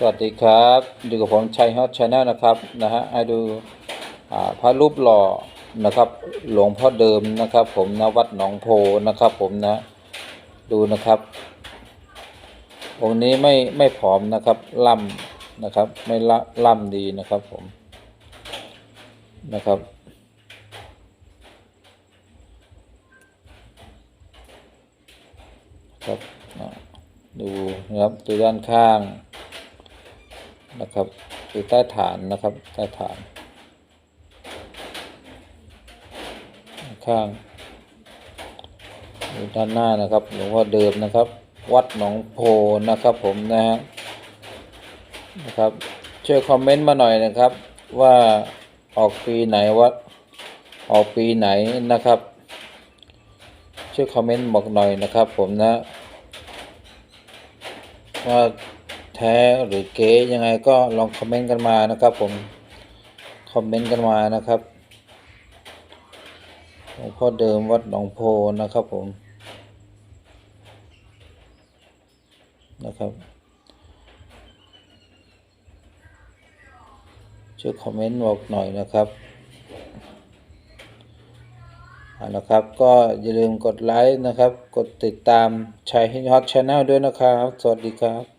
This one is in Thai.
สวัสดีครับอยู่กับผมชัยฮอตชาแนลนะครับนะฮะให้ดูอ่าพระรูปหล่อนะครับหลวงพ่อเดิมนะครับ ผมณวัดหนองโพนะครับ ผมนะดูนะครับองค์นี้ไม่ไม่ผอมนะครับล่ำนะครับไม่ละล่ำดีนะครับผมนะครับครับดูนะครับดูด้านข้าง นะครับอยู่ใต้ฐานนะครับใต้ฐาน ข้างอยู่ด้านหน้านะครับหลวงพ่อเดิมนะครับ วัดหนองโพนะครับผมนะฮะนะครับช่วยคอมเมนต์มาหน่อยนะครับ ว่าออกปีไหนวัดออกปีไหนนะครับช่วยคอมเมนต์บอกหน่อยนะครับ ผมนะว่า แท้หรือเก๊ยังไงก็ลองคอมเมนต์กันมานะครับ ผมคอมเมนต์กันมานะครับหลวงพ่อเดิมวัดหนองโพนะครับผมนะครับช่วยคอมเมนต์บอกหน่อยนะครับเอาละครับก็อย่าลืมกดไลค์นะครับ กดติดตามชัยฮิตฮอตชาแนลด้วยนะครับ สวัสดีครับ